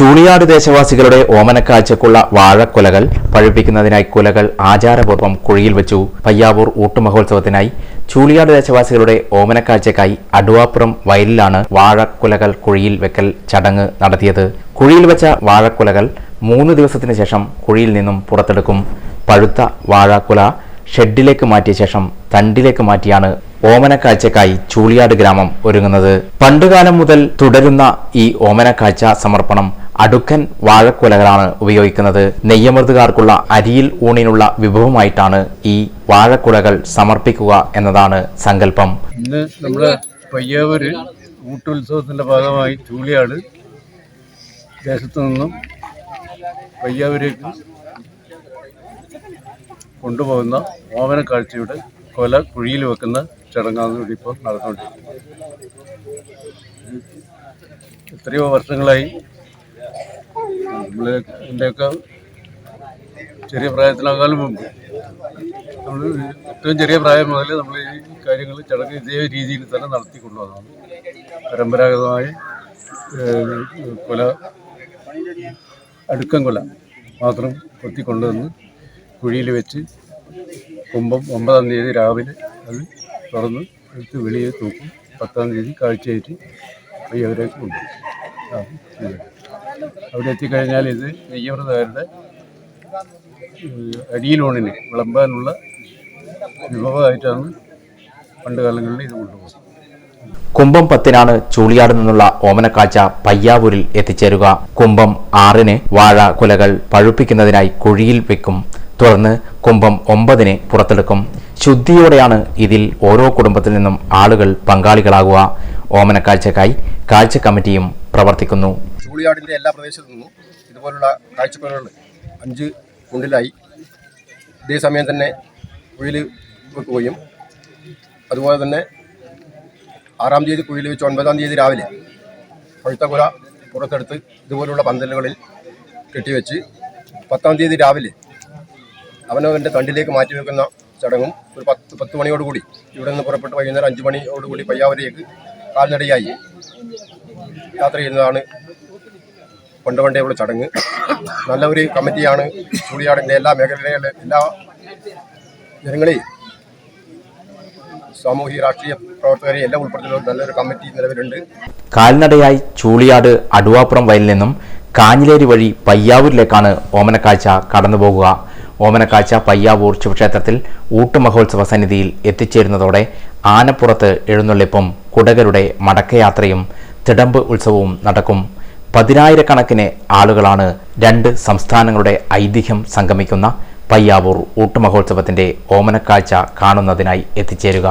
ചൂളിയാട് ദേശവാസികളുടെ ഓമനക്കാഴ്ചക്കുള്ള വാഴക്കുലകൾ പഴുപ്പിക്കുന്നതിനായി കുലകൾ ആചാരപൂർവം കുഴിയിൽ വെച്ചു പയ്യാവൂർ ഊട്ടുമഹോത്സവത്തിനായി. ചൂളിയാട് ദേശവാസികളുടെ ഓമനക്കാഴ്ചക്കായി അടുവാപ്പുറം വയലിലാണ് വാഴക്കുലകൾ കുഴിയിൽ വെക്കൽ ചടങ്ങ് നടത്തിയത്. കുഴിയിൽ വെച്ച വാഴക്കുലകൾ മൂന്ന് ദിവസത്തിന് ശേഷം കുഴിയിൽ നിന്നും പുറത്തെടുക്കും. പഴുത്ത വാഴക്കുല ഷെഡിലേക്ക് മാറ്റിയ ശേഷം തണ്ടിലേക്ക് മാറ്റിയാണ് ഓമനക്കാഴ്ചക്കായി ചൂളിയാട് ഗ്രാമം ഒരുങ്ങുന്നത്. പണ്ടുകാലം മുതൽ തുടരുന്ന ഈ ഓമനക്കാഴ്ച സമർപ്പണം അടുക്കൻ വാഴക്കുലകളാണ് ഉപയോഗിക്കുന്നത്. നെയ്യമൃതുകാർക്കുള്ള അരിയിൽ ഊണിനുള്ള വിഭവമായിട്ടാണ് ഈ വാഴക്കുലകൾ സമർപ്പിക്കുക എന്നതാണ് സങ്കല്പം. ഇന്ന് നമ്മുടെ പയ്യാവൂര് ഊട്ടുത്സവത്തിന്റെ ഭാഗമായി ചൂളിയാട് ദേശത്തു നിന്നും പയ്യാവൂരേക്ക് കൊണ്ടുപോകുന്ന ഓമനക്കാഴ്ചയുടെ കൊല കുഴിയിൽ വെക്കുന്ന ചടങ്ങാണ് ഇവിടെ ഇപ്പോൾ നടന്നുകൊണ്ടിരിക്കുന്നത്. എത്രയോ വർഷങ്ങളായി നമ്മൾ എന്റെയൊക്കെ ചെറിയ പ്രായത്തിനേക്കാളും മുമ്പ് നമ്മൾ ഏറ്റവും ചെറിയ പ്രായം മുതൽ നമ്മൾ ഈ കാര്യങ്ങൾ ചടങ്ങ് ഇതേ രീതിയിൽ തന്നെ നടത്തിക്കൊണ്ടുവന്നതാണ് പരമ്പരാഗതമായി കൊല അടുക്കം കൊല മാത്രം കൊത്തിക്കൊണ്ടുവന്ന് കുഴിയിൽ വെച്ച് കുമ്പം ഒമ്പതാം തീയതി രാവിലെ അത് തുറന്ന് എടുത്ത് വെളിയിൽ തൂക്കും പത്താം തീയതി കാഴ്ചയായിട്ട് പയ്യവരേക്ക് കൊണ്ടുപോകും ആ. അവിടെ എത്തിക്കഴിഞ്ഞാൽ ഇത് നെയ്യവ്രതകാരുടെ അടിയിലോണിന് വിളമ്പാനുള്ള വിഭവമായിട്ടാണ് പണ്ട് കാലങ്ങളിൽ ഇത് കൊണ്ടുപോകുന്നത്. കുംഭം പത്തിനാണ് ചൂളിയാട് നിന്നുള്ള ഓമനക്കാഴ്ച പയ്യാവൂരിൽ എത്തിച്ചേരുക. കുംഭം ആറിന് വാഴ കുലകൾ പഴുപ്പിക്കുന്നതിനായി കുഴിയിൽ വെക്കും. തുടർന്ന് കുംഭം ഒമ്പതിന് പുറത്തെടുക്കും. ശുദ്ധിയോടെയാണ് ഇതിൽ ഓരോ കുടുംബത്തിൽ നിന്നും ആളുകൾ പങ്കാളികളാകുക. ഓമനക്കാഴ്ചക്കായി കാഴ്ച കമ്മിറ്റിയും പ്രവർത്തിക്കുന്നു. ചൂളിയാടിന്റെ എല്ലാ പ്രദേശത്തു നിന്നും ഇതുപോലുള്ള കാഴ്ചപ്പാടുകൾ അഞ്ച് കുണ്ടിലായി ഇതേ സമയം തന്നെ കുഴിയിൽ വെക്കുകയും അതുപോലെ തന്നെ ആറാം തീയതി കുഴിയിൽ വെച്ച് ഒൻപതാം തീയതി രാവിലെ പഴുത്ത പുറത്തെടുത്ത് ഇതുപോലുള്ള പന്തലുകളിൽ കെട്ടിവെച്ച് പത്താം തീയതി രാവിലെ അവനവന്റെ തണ്ടിലേക്ക് മാറ്റി വെക്കുന്ന ചടങ്ങും ഒരു പത്ത് പത്ത് മണിയോടുകൂടി ഇവിടെ നിന്ന് പുറപ്പെട്ട് വൈകുന്നേരം അഞ്ച് മണിയോടുകൂടി പയ്യാവരേക്ക് കാൽനടയായി യാത്ര ചെയ്യുന്നതാണ് പണ്ട് പണ്ടേയുള്ള ചടങ്ങ്. നല്ല ഒരു കമ്മിറ്റിയാണ് ചൂടിയാടിന്റെ എല്ലാ മേഖലകളിലെ എല്ലാ ജനങ്ങളെയും സാമൂഹിക രാഷ്ട്രീയ പ്രവർത്തകരെയും എല്ലാം ഉൾപ്പെടുത്തുന്ന നല്ലൊരു കമ്മിറ്റി നിലവിലുണ്ട്. കാൽനടയായി ചൂളിയാട് അടുവാപ്പുറം വയലിൽ നിന്നും കാഞ്ഞിലേരി വഴി പയ്യാവൂരിലേക്കാണ് ഓമനക്കാഴ്ച കടന്നുപോകുക ഓമനക്കാഴ്ച പയ്യാവൂർ ശിവക്ഷേത്രത്തിൽ ഊട്ടുമഹോത്സവ സന്നിധിയിൽ എത്തിച്ചേരുന്നതോടെ ആനപ്പുറത്ത് എഴുന്നള്ളിപ്പും കുടകരുടെ മടക്കയാത്രയും തിടമ്പ് ഉത്സവവും നടക്കും. പതിനായിരക്കണക്കിന് ആളുകളാണ് രണ്ട് സംസ്ഥാനങ്ങളുടെ ഐതിഹ്യം സംഗമിക്കുന്ന പയ്യാവൂർ ഊട്ടുമഹോത്സവത്തിന്റെ ഓമനക്കാഴ്ച കാണുന്നതിനായി എത്തിച്ചേരുക.